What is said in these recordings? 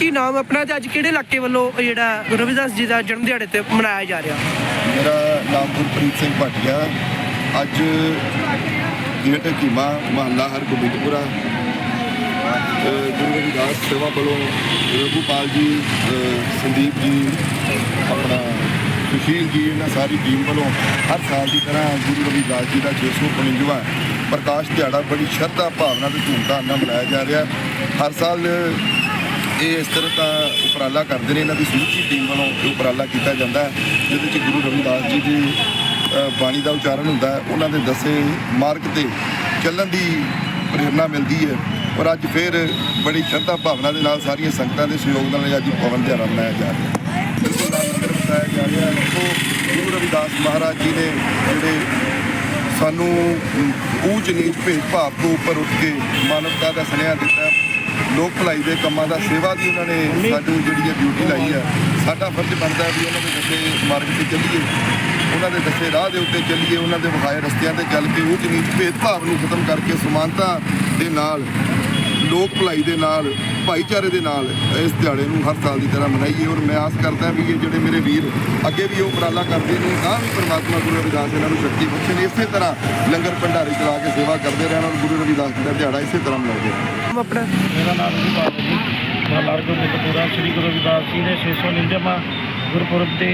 ਕੀ ਨਾਮ ਆਪਣਾ ਤੇ ਅੱਜ ਕਿਹੜੇ ਇਲਾਕੇ ਵੱਲੋਂ ਜਿਹੜਾ ਗੁਰੂ ਰਵਿਦਾਸ ਜੀ ਦਾ ਜਨਮ ਦਿਹਾੜੇ ਤੇ ਮਨਾਇਆ ਜਾ ਰਿਹਾ? ਮੇਰਾ ਨਾਮ ਗੁਰਪ੍ਰੀਤ ਸਿੰਘ ਭਾਟੀਆ। ਅੱਜ ਗੇਟ ਹਕੀਮਾ ਮਹੱਲਾ ਹਰਗੋਬਿੰਦਪੁਰਾ। ਅ, ਗੁਰੂ ਰਵਿਦਾਸ ਸੇਵਾ ਵੱਲੋਂ ਰਘੂਪਾਲ ਜੀ ਸੰਦੀਪ ਜੀ ਆਪਣਾ ਸੁਸ਼ੀਲ ਜੀ ਇਹਨਾਂ ਸਾਰੀ ਟੀਮ ਵੱਲੋਂ ਹਰ ਸਾਲ ਦੀ ਤਰ੍ਹਾਂ ਗੁਰੂ ਰਵਿਦਾਸ ਜੀ ਦਾ 655ਵਾਂ ਪ੍ਰਕਾਸ਼ ਦਿਹਾੜਾ ਬੜੀ ਸ਼ਰਧਾ ਭਾਵਨਾ ਤੇ ਧੂਮਧਾਮ ਨਾਲ ਮਨਾਇਆ ਜਾ ਰਿਹਾ। ਹਰ ਸਾਲ ਇਹ ਇਸ ਤਰ੍ਹਾਂ ਦਾ ਉਪਰਾਲਾ ਕਰਦੇ ਨੇ ਇਹਨਾਂ ਦੀ ਸਮੁੱਚੀ ਟੀਮ ਵੱਲੋਂ ਇਹ ਉਪਰਾਲਾ ਕੀਤਾ ਜਾਂਦਾ ਹੈ, ਜਿਹਦੇ ਵਿੱਚ ਗੁਰੂ ਰਵਿਦਾਸ ਜੀ ਦੀ ਬਾਣੀ ਦਾ ਉਚਾਰਨ ਹੁੰਦਾ ਹੈ, ਉਹਨਾਂ ਦੇ ਦੱਸੇ ਮਾਰਗ ਤੇ ਚੱਲਣ ਦੀ ਪ੍ਰੇਰਣਾ ਮਿਲਦੀ ਹੈ ਔਰ ਅੱਜ ਫਿਰ ਬੜੀ ਸ਼ਰਧਾ ਭਾਵਨਾ ਦੇ ਨਾਲ ਸਾਰੀਆਂ ਸੰਗਤਾਂ ਦੇ ਸਹਿਯੋਗ ਨਾਲ ਅੱਜ ਪਵਨ ਦਿਹਾੜਾ ਮਨਾਇਆ ਜਾ ਰਿਹਾ ਹੈ। ਬਿਲਕੁਲ ਲੰਗਰ ਵਰਤਾਇਆ ਜਾ ਰਿਹਾ ਹੈ ਗੁਰੂ ਰਵਿਦਾਸ ਮਹਾਰਾਜ ਜੀ ਨੇ ਜਿਹੜੇ ਸਾਨੂੰ ਊਚ ਨੀਚ ਭੇਦ ਭਾਵ ਤੋਂ ਉੱਪਰ ਉੱਠ ਕੇ ਮਾਨਵਤਾ ਦਾ ਸੁਨੇਹਾ ਦਿੱਤਾ ਲੋਕ ਭਲਾਈ ਦੇ ਕੰਮਾਂ ਦਾ ਸੇਵਾ ਦੀ ਉਹਨਾਂ ਨੇ ਸਾਨੂੰ ਜਿਹੜੀ ਹੈ ਡਿਊਟੀ ਲਾਈ ਹੈ ਸਾਡਾ ਫਰਜ਼ ਬਣਦਾ ਹੈ ਵੀ ਉਹਨਾਂ ਦੇ ਦੱਸੇ ਮਾਰਗ ਤੇ ਚੱਲੀਏ। ਉਹਨਾਂ ਦੇ ਦੱਸੇ ਰਾਹ ਦੇ ਉੱਤੇ ਚੱਲੀਏ ਉਹਨਾਂ ਦੇ ਵਿਖਾਏ ਰਸਤਿਆਂ ਤੇ ਚੱਲ ਕੇ ਊਚ ਨੀਚ ਭੇਦਭਾਵ ਨੂੰ ਖਤਮ ਕਰਕੇ ਸਮਾਨਤਾ ਦੇ ਨਾਲ ਲੋਕ ਭਲਾਈ ਦੇ ਨਾਲ ਭਾਈਚਾਰੇ ਦੇ ਨਾਲ ਇਸ ਦਿਹਾੜੇ ਨੂੰ ਹਰ ਸਾਲ ਦੀ ਤਰ੍ਹਾਂ ਮਨਾਈਏ ਔਰ ਮੈਂ ਆਸ ਕਰਦਾ ਵੀ ਇਹ ਜਿਹੜੇ ਮੇਰੇ ਵੀਰ ਅੱਗੇ ਵੀ ਉਹ ਉਪਰਾਲਾ ਕਰਦੇ ਨੇ ਤਾਂ ਵੀ ਪਰਮਾਤਮਾ ਗੁਰੂ ਰਵਿਦਾਸ ਇਹਨਾਂ ਨੂੰ ਸ਼ਕਤੀ ਬਖਸ਼ੇ ਇਸੇ ਤਰ੍ਹਾਂ ਲੰਗਰ ਭੰਡਾਰੇ ਚਲਾ ਕੇ ਸੇਵਾ ਕਰਦੇ ਰਹਿਣ ਔਰ ਗੁਰੂ ਰਵਿਦਾਸ ਜੀ ਦਾ ਦਿਹਾੜਾ ਇਸੇ ਤਰ੍ਹਾਂ ਮਨਾਉਂਦੇ ਨਾਮ ਆਪਣਾ? ਮੇਰਾ ਨਾਮ ਜੀ ਬਾਬਾ ਜੀ। ਮਹਲਾਰ ਗੁਰਮਤਪੁਰਾ ਸ੍ਰੀ ਗੁਰੂ ਰਵਿਦਾਸ ਜੀ ਦੇ 649ਵਾਂ ਗੁਰਪੁਰਬ ਤੇ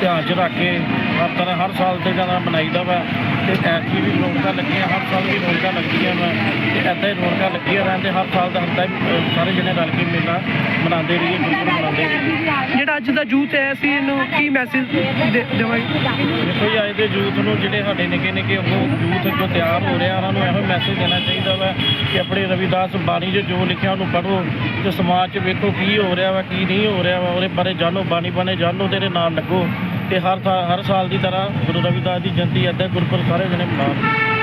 ਧਿਆਨ ਚ ਰੱਖ ਕੇ ਹਰ ਤਰ੍ਹਾਂ ਹਰ ਸਾਲ ਤੇ ਜ਼ਿਆਦਾ ਮਨਾਈਦਾ ਵਾ। ਤੇ ਐਤਕੀ ਵੀ ਰੌਣਕਾਂ ਲੱਗੀਆਂ ਹਰ ਸਾਲ ਵੀ ਰੌਣਕਾਂ ਲੱਗਦੀਆਂ ਵਾ। ਤੇ ਐਦਾਂ ਹੀ ਰੌਣਕਾਂ ਲੱਗੀਆਂ ਰਹਿਣ ਤੇ ਹਰ ਸਾਲ ਦਾ ਹੁੰਦਾ ਸਾਰੇ ਜਣੇ ਰਲ ਕੇ ਮੇਲਾ ਮਨਾਉਂਦੇ ਰਹੀਏ ਗੁਰਪੁਰਬ ਮਨਾਉਂਦੇ ਰਹੀਏ। ਜਿਹੜਾ ਅੱਜ ਦਾ ਜੂਥ ਹੈ ਅਸੀਂ ਇਹਨੂੰ ਕੀ ਮੈਸੇਜ ਦੇਵਾਂਗੇ? ਦੇਖੋ ਜੀ ਅੱਜ ਦੇ ਯੂਥ ਨੂੰ ਜਿਹੜੇ ਸਾਡੇ ਨਿੱਕੇ ਨਿੱਕੇ ਉਹ ਯੂਥ ਜੋ ਤਿਆਰ ਹੋ ਰਿਹਾ ਉਹਨਾਂ ਨੂੰ ਇਹੋ ਮੈਸੇਜ ਦੇਣਾ ਚਾਹੀਦਾ ਵਾ ਕਿ ਆਪਣੇ ਰਵਿਦਾਸ ਬਾਣੀ 'ਚ ਜੋ ਲਿਖਿਆ ਉਹਨੂੰ ਪੜ੍ਹੋ ਤੇ ਸਮਾਜ 'ਚ ਵੇਖੋ ਕੀ ਹੋ ਰਿਹਾ ਵਾ ਕੀ ਨਹੀਂ ਹੋ ਰਿਹਾ ਵਾ ਉਹਦੇ ਬਾਰੇ ਜਾਣੋ ਬਾਣੀ ਬਾਣੇ ਜਾਣੋ ਤੇ ਇਹਦੇ ਨਾਲ ਲੱਗੋ। ਤੇ ਹਰ ਥਾਂ- ਹਰ ਸਾਲ ਦੀ ਤਰ੍ਹਾਂ ਗੁਰੂ ਰਵਿਦਾਸ ਦੀ ਜਯੰਤੀ ਏਦਾਂ ਗੁਰਪੁਰਬ ਸਾਰੇ ਜਣੇ ਮਨਾਉਣ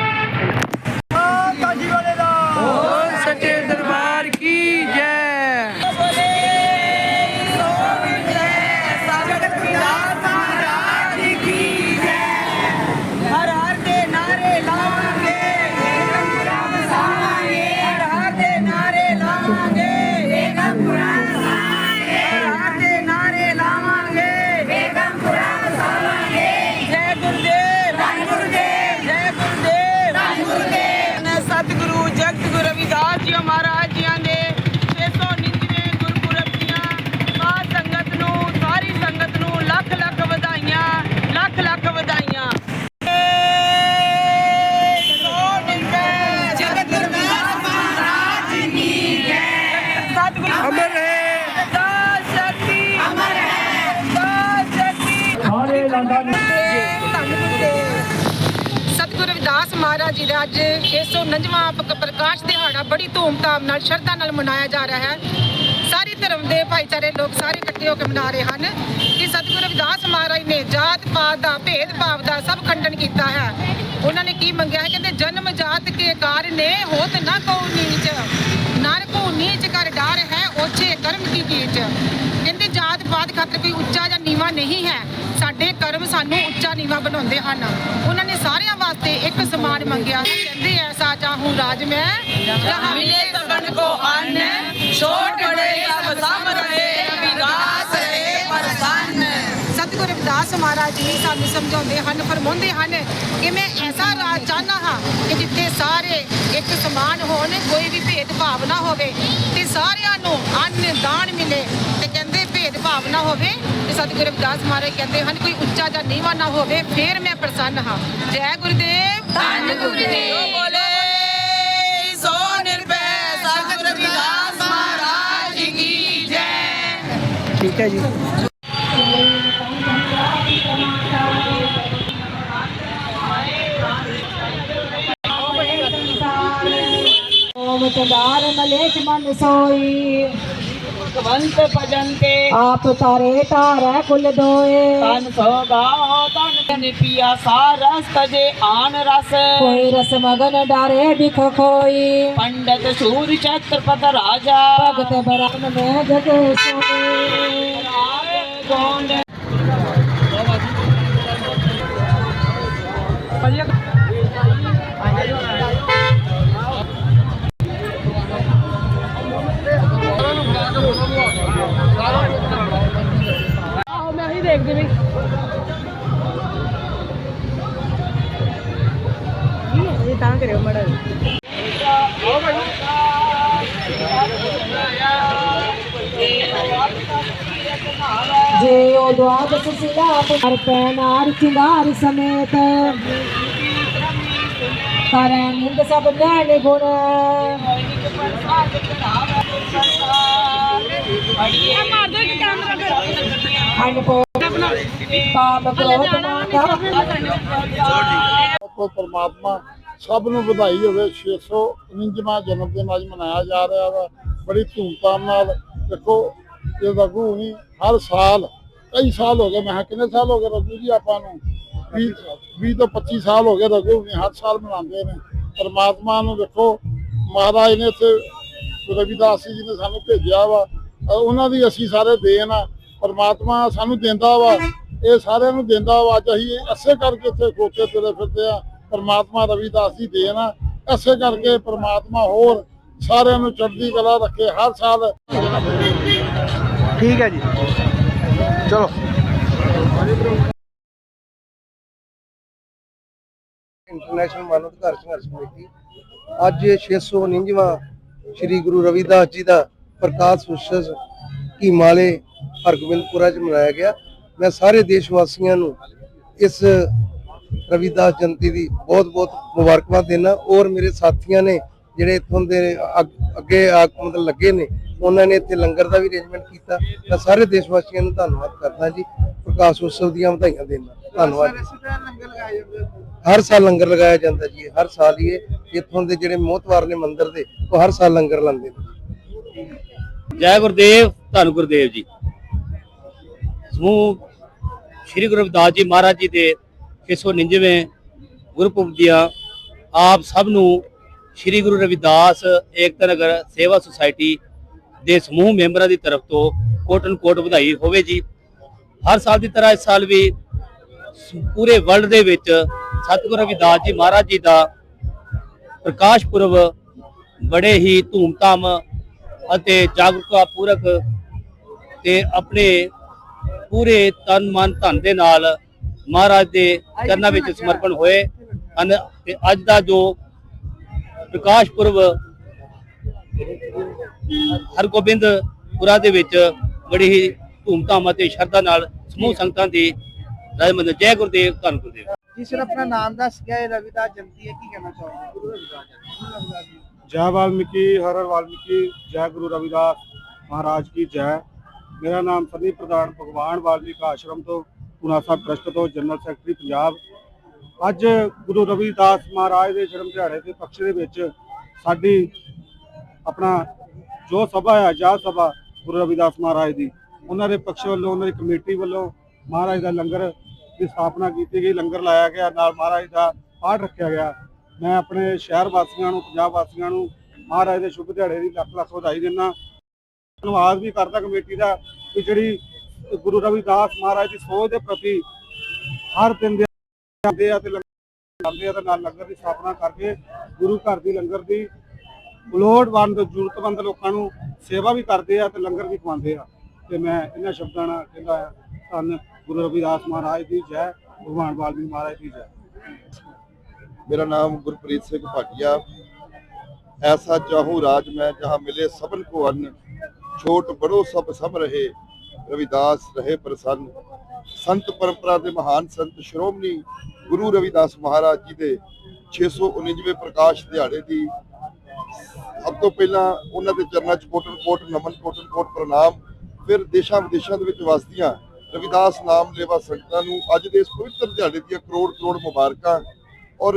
ਮਹਾਰਾਜ ਜੀ ਦਾ ਅੱਜ 649ਵਾਂ ਪ- ਪ੍ਰਕਾਸ਼ ਦਿਹਾੜਾ ਬੜੀ ਧੂਮਧਾਮ ਨਾਲ, ਸ਼ਰਧਾ ਨਾਲ ਮਨਾਇਆ ਜਾ ਰਿਹਾ ਹੈ। ਸਾਰੇ ਧਰਮ ਦੇ ਭਾਈਚਾਰੇ ਲੋਕ ਸਾਰੇ ਇਕੱਠੇ ਹੋ ਕੇ ਮਨਾ ਰਹੇ ਹਨ ਕਿ ਸਤਿਗੁਰੂ ਰਵਿਦਾਸ ਮਹਾਰਾਜ ਨੇ ਜਾਤ ਪਾਤ ਦਾ ਭੇਦ ਭਾਵ ਦਾ ਸਭ ਖੰਡਨ ਕੀਤਾ ਹੈ। ਉਹਨਾਂ ਨੇ ਕੀ ਮੰਗਿਆ ਹੈ? ਕਹਿੰਦੇ, ਜਨਮ ਜਾਤ ਕੇ ਕਾਰਨੇ ਹੋਤ ਨਾ ਕੋ ਨੀਚ। ਨਰ ਕੋ ਨੀਚ ਕਰ ਡਰ ਹੈ, ਓਛੇ ਕਰਮ ਕੀ ਕੀਚ। ਜਾਤ ਪਾਤ ਖਾਤਰ ਕੋਈ ਉੱਚਾ ਜਾਂ ਨੀਵਾ ਨਹੀਂ ਹੈ। ਸਾਡੇ ਕਰਮ ਸਾਨੂੰ ਉੱਚਾ ਨੀਵਾ ਬਣਾਉਂਦੇ ਹਨ। ਉਹਨਾਂ ਨੇ ਸਾਰਿਆਂ ਵਾਸਤੇ ਇੱਕ ਸਮਾਨ ਮੰਗਿਆ ਹੈ। ਕਹਿੰਦੇ ਐਸਾ ਚਾਹੂੰ ਰਾਜ ਮੈਂ। ਜਹਾਂ ਮਿਲੇ ਸਬਨ ਕੋ ਅੰਨ। ਛੋਟ ਬੜੇ ਸਭ ਸਮ ਰਹੇ ਰਵਿਦਾਸ ਰਹੇ ਪ੍ਰਸੰਨ ਸਤਿਗੁਰੂ ਰਵਿਦਾਸ ਮਹਾਰਾਜ ਜੀ ਸਾਨੂੰ ਸਮਝਾਉਂਦੇ ਹਨ, ਫਰਮਾਉਂਦੇ ਹਨ ਕਿ ਮੈਂ ਐਸਾ ਰਾਜ ਚਾਹਨਾ ਹਾਂ ਕਿ ਜਿੱਥੇ ਸਾਰੇ ਇੱਕ ਸਮਾਨ ਹੋਣ, ਕੋਈ ਵੀ ਭੇਦ ਭਾਵ ਨਾ ਹੋਵੇ ਤੇ ਸਾਰਿਆਂ ਨੂੰ ਅੰਨ ਦਾਨ ਮਿਲੇ। ਤੇ ਕਹਿੰਦੇ ਭੇਦਭਾਵ ਨਾ ਹੋਵੇ ਤੇ ਸਤਿਗੁਰੂ ਰਵਿਦਾਸ ਮਹਾਰਾਜ ਕਹਿੰਦੇ ਹਨ ਕੋਈ ਉੱਚਾ ਜਾਂ ਨੀਵਾਂ ਨਾ ਹੋਵੇ ਫੇਰ ਮੈਂ ਪ੍ਰਸੰਨ ਹਾਂ। ਜੈ ਗੁਰਦੇਵ। ਧੰਨ ਗੁਰਦੇਵ। ਬੋਲੇ ਸੋ ਨਿਰਭੈ। ਸਤਿਗੁਰੂ ਰਵਿਦਾਸ ਮਹਾਰਾਜ ਕੀ ਜੈ। ਠੀਕ ਹੈ ਜੀ। ਮਤਦਾਰ ਮਲੇਸ਼ ਮਨ ਸੋਈ। ਭਗਵੰਤ ਭਜੰਤੇ। ਆਪ ਤਾਰੇ ਤਾਰੈ ਕੁਲ ਦੋਏ। ਤਨ ਸੋਗਾ ਤਨ ਤਨ ਪਿਆ ਸਾਰਸ ਤਜੇ ਆਨ ਰਸ। ਕੋਈ ਰਸ ਮਗਨ ਡਾਰੇ ਬਿਖ ਕੋਈ ਪੰਡਤ ਸੂਰ ਛਤਰਪਤ ਰਾਜਾ। ਭਗਤ ਬਰਨ ਮੈਂ ਜਗੇ ਸੋਏ ਰਾਏ ਗੋਂਡ ਜੇ ਉਹ ਦੁਆਦਸ ਸਿਲਾ ਪਰ ਪੈਨਾਰ ਚਿੰਗਾਰ ਸਮੇਤ, ਕਰੈ ਨਿੰਦ ਸਭ ਲੈਣ ਗੁਣ। ਅਨ ਕ੍ਰੋਧ ਮਾਤਾ ਕੋ ਪਰਮਾਤਮਾ ਸਭ ਨੂੰ ਵਧਾਈ ਹੋਵੇ। 649ਵਾਂ ਜਨਮ ਦਿਨ ਅੱਜ ਮਨਾਇਆ ਜਾ ਰਿਹਾ ਵਾ। ਬੜੀ ਧੂਮਧਾਮ ਨਾਲ। ਦੇਖੋ ਇਹ ਰਘੂ ਨਹੀਂ ਹਰ ਸਾਲ, ਕਈ ਸਾਲ ਹੋ ਗਏ, ਮੈਂ ਕਿਹਾ ਕਿੰਨੇ ਸਾਲ ਹੋ ਗਏ ਰਘੂ ਜੀ ਆਪਾਂ ਨੂੰ? 20 20 ਤੋਂ 25 ਸਾਲ ਹੋ ਗਏ ਰਘੂ ਨਹੀਂ ਹਰ ਸਾਲ ਮਨਾਉਂਦੇ ਨੇ। ਪਰਮਾਤਮਾ ਨੂੰ ਦੇਖੋ, ਮਹਾਰਾਜ ਨੇ ਇੱਥੇ ਰਵਿਦਾਸ ਜੀ ਨੇ ਸਾਨੂੰ ਭੇਜਿਆ ਵਾ। ਉਹਨਾਂ ਦੀ ਅਸੀਂ ਸਾਰੇ ਦੇਣ ਆ। ਪਰਮਾਤਮਾ ਸਾਨੂੰ ਦਿੰਦਾ ਵਾ। ਇਹ ਸਾਰਿਆਂ ਨੂੰ ਦਿੰਦਾ ਵਾ। ਅੱਜ ਅਸੀਂ ਐਸੇ ਕਰਕੇ ਇੱਥੇ ਖੋਤੇ ਤੁਰੇ ਫਿਰਦੇ ਆ। ਪਰਮਾਤਮਾ ਰਵਿਦਾਸ ਜੀ ਦੇਣ ਆ। ਐਸੇ ਕਰਕੇ ਪਰਮਾਤਮਾ ਹੋਰ ਸਾਰਿਆਂ ਨੂੰ ਚੜ੍ਹਦੀ ਕਲਾ ਰੱਖੇ ਹਰ ਸਾਲ। ਠੀਕ ਹੈ ਜੀ। ਚਲੋ। ਇੰਟਰਨੈਸ਼ਨਲ ਮਾਨਵ ਅਧਿਕਾਰ ਸੰਘਰਸ਼ ਕਮੇਟੀ ਅੱਜ ਇਹ 649ਵਾਂ ਸ੍ਰੀ ਗੁਰੂ ਰਵਿਦਾਸ ਜੀ ਦਾ ਪ੍ਰਕਾਸ਼ ਉਤਸਵ ਕੀਮਾਲੇ ਹਰਗੋਬਿੰਦਪੁਰਾ ਚ ਮਨਾਇਆ ਗਿਆ। ਮੈਂ ਸਾਰੇ ਦੇਸ਼ ਵਾਸੀਆਂ ਨੂੰ ਇਸ ਰਵਿਦਾਸ ਜੰਤੀ ਦੀ ਬਹੁਤ-ਬਹੁਤ ਮੁਬਾਰਕਬਾਦ ਦੇਣਾ। ਔਰ ਮੇਰੇ ਸਾਥੀਆਂ ਨੇ ਜਿਹੜੇ ਇੱਥੋਂ ਦੇ ਅੱਗੇ ਮਤਲਬ ਲੱਗੇ ਨੇ, ਉਹਨਾਂ ਨੇ ਇੱਥੇ ਲੰਗਰ ਦਾ ਵੀ ਅਰੇਂਜਮੈਂਟ ਕੀਤਾ। ਮੈਂ ਸਾਰੇ ਦੇਸ਼ ਵਾਸੀਆਂ ਨੂੰ ਧੰਨਵਾਦ ਕਰਦਾ ਜੀ। ਪ੍ਰਕਾਸ਼ ਉਤਸਵ ਦੀਆਂ ਵਧਾਈਆਂ ਦੇਣਾ ਧੰਨਵਾਦ ਹਰ ਸਾਲ ਲੰਗਰ ਲਗਾਇਆ ਜਾਂਦਾ ਜੀ। ਹਰ ਸਾਲ ਹੀ ਇਹ, ਇੱਥੋਂ ਦੇ ਜਿਹੜੇ ਮੋਹਤਵਾਰ ਨੇ ਮੰਦਿਰ ਦੇ, ਉਹ ਹਰ ਸਾਲ ਲੰਗਰ ਲਾਉਂਦੇ ਨੇ। ਜੈ ਗੁਰਦੇਵ, ਧੰਨ ਗੁਰਦੇਵ ਜੀ। ਸਮੂਹ ਸ੍ਰੀ ਗੁਰੂ ਰਵਿਦਾਸ ਜੀ ਮਹਾਰਾਜ ਜੀ ਦੇ 699ਵੇਂ ਗੁਰਪੁਰਬ ਦੀਆਂ ਆਪ ਸਭ ਨੂੰ ਸ੍ਰੀ ਗੁਰੂ ਰਵਿਦਾਸ ਏਕਤਾ ਨਗਰ ਸੇਵਾ ਸੁਸਾਇਟੀ ਦੇ ਸਮੂਹ ਮੈਂਬਰਾਂ ਦੀ ਤਰਫ ਤੋਂ ਕੋਟਨ ਕੋਟ ਵਧਾਈ ਹੋਵੇ ਜੀ। ਹਰ ਸਾਲ ਦੀ ਤਰ੍ਹਾਂ ਇਸ ਸਾਲ ਵੀ ਪੂਰੇ ਵਰਲਡ ਦੇ ਵਿੱਚ ਸਤਿਗੁਰੂ ਰਵਿਦਾਸ ਜੀ ਮਹਾਰਾਜ ਜੀ ਦਾ ਪ੍ਰਕਾਸ਼ ਪੁਰਬ ਬੜੇ ਹੀ ਧੂਮਧਾਮ ਅਤੇ ਜਾਗਰੂਕਤਾ ਪੂਰਕ ਤੇ ਆਪਣੇ ਪੂਰੇ ਤਨ ਮਨ ਧਨ ਦੇ ਨਾਲ ਮਹਾਰਾਜ ਦੇ ਚਰਨਾਂ ਵਿੱਚ ਸਮਰਪਣ ਹੋਏ ਹਨ ਤੇ ਅੱਜ ਦਾ ਜੋ ਪ੍ਰਕਾਸ਼ ਪੁਰਬ ਹਰਗੋਬਿੰਦ ਪੁਰਾ ਦੇ ਵਿੱਚ ਬੜੀ ਹੀ ਧੂਮਧਾਮ ਅਤੇ ਸ਼ਰਧਾ ਨਾਲ ਸਮੂਹ ਸੰਗਤਾਂ ਦੀ ਰਾਜਮੰਦਰ ਜੈ ਗੁਰਦੇਵ ਧੰਨ ਗੁਰਦੇਵ। ਜੀ ਸਰ ਆਪਣਾ ਨਾਮ ਦੱਸ ਗਿਆ ਰਵਿਦਾਸ ਜੰਤੀ ਹੈ ਕੀ ਕਹਿਣਾ ਚਾਹੁੰਦੇ ਜੈ। ਵਾਲਮੀਕੀ ਹਰ ਹਰ ਵਾਲਮੀਕੀ ਜੈ ਗੁਰੂ ਰਵਿਦਾਸ ਮਹਾਰਾਜ ਕੀ ਜੈ। ਮੇਰਾ ਨਾਮ ਸਨੀ ਪ੍ਰਧਾਨ ਭਗਵਾਨ ਵਾਲਮੀਕ ਆਸ਼ਰਮ ਤੋਂ ਪੂਨਾ ਸਾਹਿਬ ਟਰਸਟ ਤੋਂ ਜਨਰਲ ਸੈਕਟਰੀ ਪੰਜਾਬ। ਅੱਜ ਗੁਰੂ ਰਵਿਦਾਸ ਮਹਾਰਾਜ ਦੇ ਜਨਮ ਦਿਹਾੜੇ ਦੇ ਪਕਸ਼ ਦੇ ਵਿੱਚ ਸਾਡੀ ਆਪਣਾ ਜੋ ਸਭਾ ਹੈ ਆਜ਼ਾਦ ਸਭਾ ਗੁਰੂ ਰਵਿਦਾਸ ਮਹਾਰਾਜ ਦੀ, ਉਹਨਾਂ ਦੇ ਪਕਸ਼ ਵੱਲੋਂ, ਉਹਨਾਂ ਦੀ ਕਮੇਟੀ ਵੱਲੋਂ ਮਹਾਰਾਜ ਦਾ ਲੰਗਰ ਦੀ ਸਥਾਪਨਾ ਕੀਤੀ ਗਈ, ਲੰਗਰ ਲਾਇਆ ਗਿਆ, ਨਾਲ ਮਹਾਰਾਜ ਦਾ ਪਾਠ ਰੱਖਿਆ ਗਿਆ। ਮੈਂ ਆਪਣੇ ਸ਼ਹਿਰ ਵਾਸੀਆਂ ਨੂੰ, ਪੰਜਾਬ ਵਾਸੀਆਂ ਨੂੰ ਮਹਾਰਾਜ ਦੇ ਸ਼ੁਭ ਦਿਹਾੜੇ ਦੀ ਲੱਖ ਲੱਖ ਵਧਾਈ ਦਿੰਦਾ। ਧੰਨਵਾਦ ਵੀ ਕਰਦਾ ਕਮੇਟੀ ਦਾ ਕਿ ਜਿਹੜੀ ਗੁਰੂ ਰਵਿਦਾਸ ਮਹਾਰਾਜ ਦੀ ਸੋਚ ਦੇ ਪ੍ਰਤੀ ਹਰ ਦਿਨ ਦੇ ਆਉਂਦੇ ਆ ਤੇ ਲੰਗਰ ਦੇ ਨਾਲ ਲੰਗਰ ਦੀ ਸਥਾਪਨਾ ਕਰਕੇ ਗੁਰੂ ਘਰ ਦੀ ਲੰਗਰ ਦੀ ਬਲੋਡ ਵੰਡ ਜ਼ਰੂਰਤਮੰਦ ਲੋਕਾਂ ਨੂੰ ਸੇਵਾ ਵੀ ਕਰਦੇ ਆ ਤੇ ਲੰਗਰ ਵੀ ਖਵਾਉਂਦੇ ਆ। ਤੇ ਮੈਂ ਇਹਨਾਂ ਸ਼ਬਦਾਂ ਨਾਲ ਕਹਿੰਦਾ ਆ ਧੰਨ ਗੁਰੂ ਰਵਿਦਾਸ ਮਹਾਰਾਜ ਦੀ ਜੈ, ਭਗਵਾਨ ਵਾਲਮੀਕ ਮਹਾਰਾਜ ਦੀ ਜੈ। ਮੇਰਾ ਨਾਮ ਗੁਰਪ੍ਰੀਤ ਸਿੰਘ ਭਾਟੀਆ। ਐਸਾ ਚਾਹੂ ਰਾਜ ਮੈਂ, ਜਹਾਂ ਮਿਲੇ ਸਭਨ ਕੋ ਅਨ, ਛੋਟ ਬੜੋ ਸਭ ਸਭ ਰਹੇ। ਰਵਿਦਾਸ ਰਹੇ ਪ੍ਰਸੰਨ। ਸੰਤ ਪਰੰਪਰਾ ਦੇ ਮਹਾਨ ਸੰਤ ਸ਼੍ਰੋਮਣੀ ਗੁਰੂ ਰਵਿਦਾਸ ਮਹਾਰਾਜ ਜੀ ਦੇ 619ਵੇਂ ਪ੍ਰਕਾਸ਼ ਦਿਹਾੜੇ ਦੀ ਸਭ ਤੋਂ ਪਹਿਲਾਂ ਉਹਨਾਂ ਦੇ ਚਰਨਾਂ 'ਚ ਕੋਟਨ ਕੋਟ, ਨਮਨ ਕੋਟਨ ਕੋਟ ਪ੍ਰਣਾਮ। ਫਿਰ ਦੇਸ਼ਾਂ ਵਿਦੇਸ਼ਾਂ ਦੇ ਵਿੱਚ ਵਸਦੀਆਂ ਰਵਿਦਾਸ ਨਾਮ ਲੇਵਾ ਸੰਗਤਾਂ ਨੂੰ ਅੱਜ ਦੇ ਇਸ ਪਵਿੱਤਰ ਦਿਹਾੜੇ ਦੀਆਂ ਕਰੋੜ ਕਰੋੜ ਮੁਬਾਰਕਾਂ। ਔਰ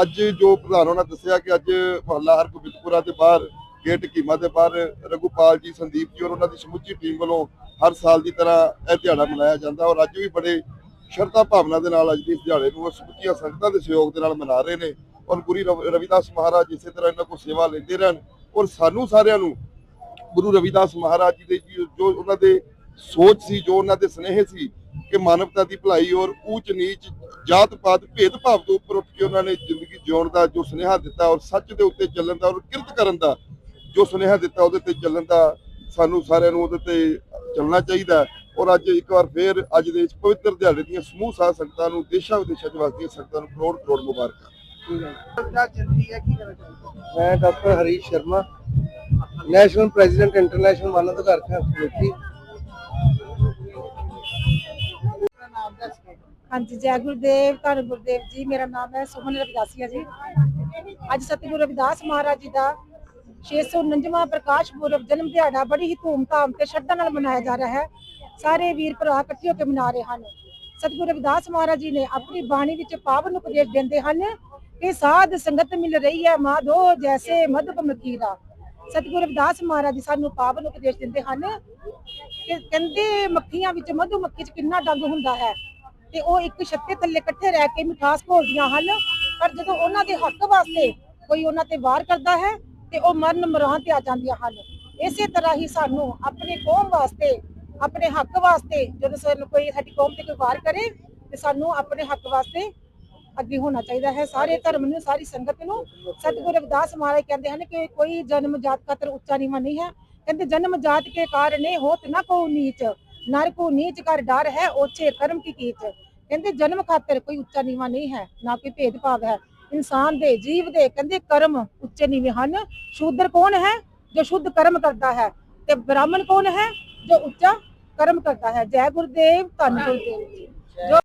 ਅੱਜ ਜੋ ਪ੍ਰਧਾਨ ਉਹਨਾਂ ਦੱਸਿਆ ਕਿ ਅੱਜ ਮਹੱਲਾ ਹਰਗੋਬਿੰਦਪੁਰਾ ਦੇ ਬਾਹਰ, ਗੇਟ ਕੀਮਾ ਦੇ ਬਾਹਰ ਰਘੂਪਾਲ ਜੀ ਸੰਦੀਪ ਜੀ ਔਰ ਉਹਨਾਂ ਦੀ ਸਮੁੱਚੀ ਟੀਮ ਵੱਲੋਂ ਹਰ ਸਾਲ ਦੀ ਤਰ੍ਹਾਂ ਇਹ ਦਿਹਾੜਾ ਮਨਾਇਆ ਜਾਂਦਾ ਔਰ ਅੱਜ ਵੀ ਬੜੇ ਸ਼ਰਧਾ ਭਾਵਨਾ ਦੇ ਨਾਲ ਅੱਜ ਦੇ ਇਸ ਦਿਹਾੜੇ ਨੂੰ ਸਮੁੱਚੀਆਂ ਸੰਗਤਾਂ ਦੇ ਸਹਿਯੋਗ ਦੇ ਨਾਲ ਮਨਾ ਰਹੇ ਨੇ ਔਰ ਗੁਰੂ ਰਵ- ਰਵਿਦਾਸ ਮਹਾਰਾਜ ਇਸੇ ਤਰ੍ਹਾਂ ਇਹਨਾਂ ਕੋਲ ਸੇਵਾ ਲੈਂਦੇ ਰਹਿਣ ਔਰ ਸਾਨੂੰ ਸਾਰਿਆਂ ਨੂੰ ਗੁਰੂ ਰਵਿਦਾਸ ਮਹਾਰਾਜ ਜੀ ਦੇ ਜੋ ਉਹਨਾਂ ਦੇ ਸੋਚ ਸੀ, ਜੋ ਉਹਨਾਂ ਦੇ ਸਨੇਹ ਸੀ ਕਿ ਮਾਨਵਤਾ ਦੀ ਭਲਾਈ ਔਰ ਊਚ ਨੀਚ ਜਾਤ ਪਾਤ ਭੇਦ ਭਾਵ ਤੋਂ ਉੱਪਰ ਉੱਠ ਕੇ ਉਹਨਾਂ ਨੇ ਜ਼ਿੰਦਗੀ ਜਿਉਣ ਦਾ ਜੋ ਸੁਨੇਹਾ ਦਿੱਤਾ ਔਰ ਸੱਚ ਦੇ ਉੱਤੇ ਚੱਲਣ ਦਾ ਔਰ ਕਿਰਤ ਕਰਨ ਦਾ ਜੋ ਸੁਨੇਹਾ ਦਿੱਤਾ ਉਹਦੇ ਤੇ ਚੱਲਣ ਦਾ ਸਾਨੂੰ ਸਾਰਿਆਂ ਨੂੰ ਉਹਦੇ ਤੇ ਚੱਲਣਾ ਚਾਹੀਦਾ ਔਰ ਅੱਜ ਇੱਕ ਵਾਰ ਫੇਰ ਅੱਜ ਦੇ ਇਸ ਪਵਿੱਤਰ ਦਿਹਾੜੇ ਦੀਆਂ ਸਮੂਹ ਸਾਧ ਸੰਗਤਾਂ ਨੂੰ ਦੇਸ਼ਾਂ ਵਿਦੇਸ਼ਾਂ 'ਚ ਵਸਦੀਆਂ ਸੰਗਤਾਂ ਨੂੰ ਕਰੋੜ ਕਰੋੜ ਮੁਬਾਰਕਾਂ। ਮੈਂ doctor Harish Sharma national president international ਮਾਨਵ ਅਧਿਕਾਰ ਕਮੇਟੀ। ਹਾਂਜੀ ਜੈ ਗੁਰਦੇਵ ਧੰਨ ਗੁਰਦੇਵ ਜੀ। ਮੇਰਾ ਨਾਮ ਹੈ ਸੁਮਨ ਰਵਿਦਾਸੀਆ ਜੀ। ਅੱਜ ਸਤਿਗੁਰੂ ਰਵਿਦਾਸ ਮਹਾਰਾਜ ਜੀ ਦਾ 649ਵਾਂ ਪ੍ਰਕਾਸ਼ ਪੁਰਬ ਜਨਮ ਦਿਹਾੜਾ ਬੜੀ ਹੀ ਧੂਮਧਾਮ ਤੇ ਸ਼ਰਧਾ ਨਾਲ ਮਨਾਇਆ ਜਾ ਰਿਹਾ ਹੈ। ਸਾਰੇ ਵੀਰ ਭਰਾ ਇਕੱਠੇ ਹੋ ਕੇ ਮਨਾ ਰਹੇ ਹਨ। ਸਤਿਗੁਰੂ ਰਵਿਦਾਸ ਮਹਾਰਾਜ ਜੀ ਨੇ ਆਪਣੀ ਬਾਣੀ ਵਿੱਚ ਪਾਵਨ ਉਪਦੇਸ਼ ਦਿੰਦੇ ਹਨ ਕਿ ਸਾਧ ਸੰਗਤ ਮਿਲ ਰਹੀ ਹੈ ਮਾਧੋ ਜੈਸੇ ਮਧੁਪ ਮਕੀਰਾ ਸਤਿਗੁਰੂ ਰਵਿਦਾਸ ਮਹਾਰਾਜ ਜੀ ਸਾਨੂੰ ਪਾਵਨ ਉਪਦੇਸ਼ ਦਿੰਦੇ ਹਨ ਕਿ ਕਹਿੰਦੇ ਮੱਖੀਆਂ ਵਿੱਚ ਮਧੂ ਮੱਖੀ 'ਚ ਕਿੰਨਾ ਡੰਗ ਹੁੰਦਾ ਹੈ ਤੇ ਉਹ ਇੱਕ ਛੱਤੇ ਥੱਲੇ ਇਕੱਠੇ ਰਹਿ ਕੇ ਮਿਠਾਸ ਘੋਲਦੀਆਂ ਹਨ। ਪਰ ਜਦੋਂ ਉਹਨਾਂ ਦੇ ਹੱਕ ਵਾਸਤੇ ਕੋਈ ਉਹਨਾਂ ਤੇ ਵਾਰ ਕਰਦਾ ਹੈ ਤੇ ਉਹ ਮਰਨ ਮਰਾਂ ਤੇ ਆ ਜਾਂਦੀਆਂ ਹਨ। ਇਸੇ ਤਰ੍ਹਾਂ ਹੀ ਸਾਨੂੰ ਆਪਣੇ ਕੌਮ ਵਾਸਤੇ, ਆਪਣੇ ਹੱਕ ਵਾਸਤੇ ਜਦੋਂ ਸਾਨੂੰ ਕੋਈ ਸਾਡੀ ਕੌਮ ਤੇ ਕੋਈ ਵਾਰ ਕਰੇ, ਤੇ ਸਾਨੂੰ ਆਪਣੇ ਹੱਕ ਵਾਸਤੇ ਅੱਗੇ ਹੋਣਾ ਚਾਹੀਦਾ ਹੈ। ਸਾਰੇ ਧਰਮ ਨੂੰ, ਸਾਰੀ ਸੰਗਤ ਨੂੰ ਸਤਿਗੁਰੂ ਰਵਿਦਾਸ ਮਹਾਰਾਜ ਕਹਿੰਦੇ ਹਨ ਕਿ ਕੋਈ ਜਨਮ ਜਾਤ ਖਾਤਰ ਉੱਚਾ ਨੀਵਾਂ ਨਹੀਂ ਹੈ। ਕਹਿੰਦੇ ਜਨਮ ਜਾਤ ਕੇ ਕਾਰਨੇ ਹੋਤ ਨਾ ਕੋ ਨੀਚ, ਨਰ ਕੋ ਨੀਚ ਕਰ ਡਰ ਹੈ, ਓਛੇ ਕਰਮ ਕੀ ਕੀਚ। ਕਹਿੰਦੇ ਜਨਮ ਖਾਤਰ ਕੋਈ ਉੱਚਾ ਨੀਵਾਂ ਨਹੀਂ ਹੈ, ਨਾ ਕੋਈ ਭੇਦ ਭਾਵ ਹੈ। ਇਨਸਾਨ ਦੇ ਜੀਵ ਦੇ ਕਹਿੰਦੇ ਕਰਮ ਉੱਚੇ ਨੀਵੇਂ ਹਨ। ਸ਼ੂਦਰ ਕੌਣ ਹੈ? ਜੋ ਸ਼ੁੱਧ ਕਰਮ ਕਰਦਾ ਹੈ। ਤੇ ਬ੍ਰਾਹਮਣ ਕੌਣ ਹੈ? ਜੋ ਉੱਚਾ ਕਰਮ ਕਰਦਾ ਹੈ। ਜੈ ਗੁਰਦੇਵ, ਧੰਨ ਗੁਰਦੇਵ ਜੀ। ਜੋ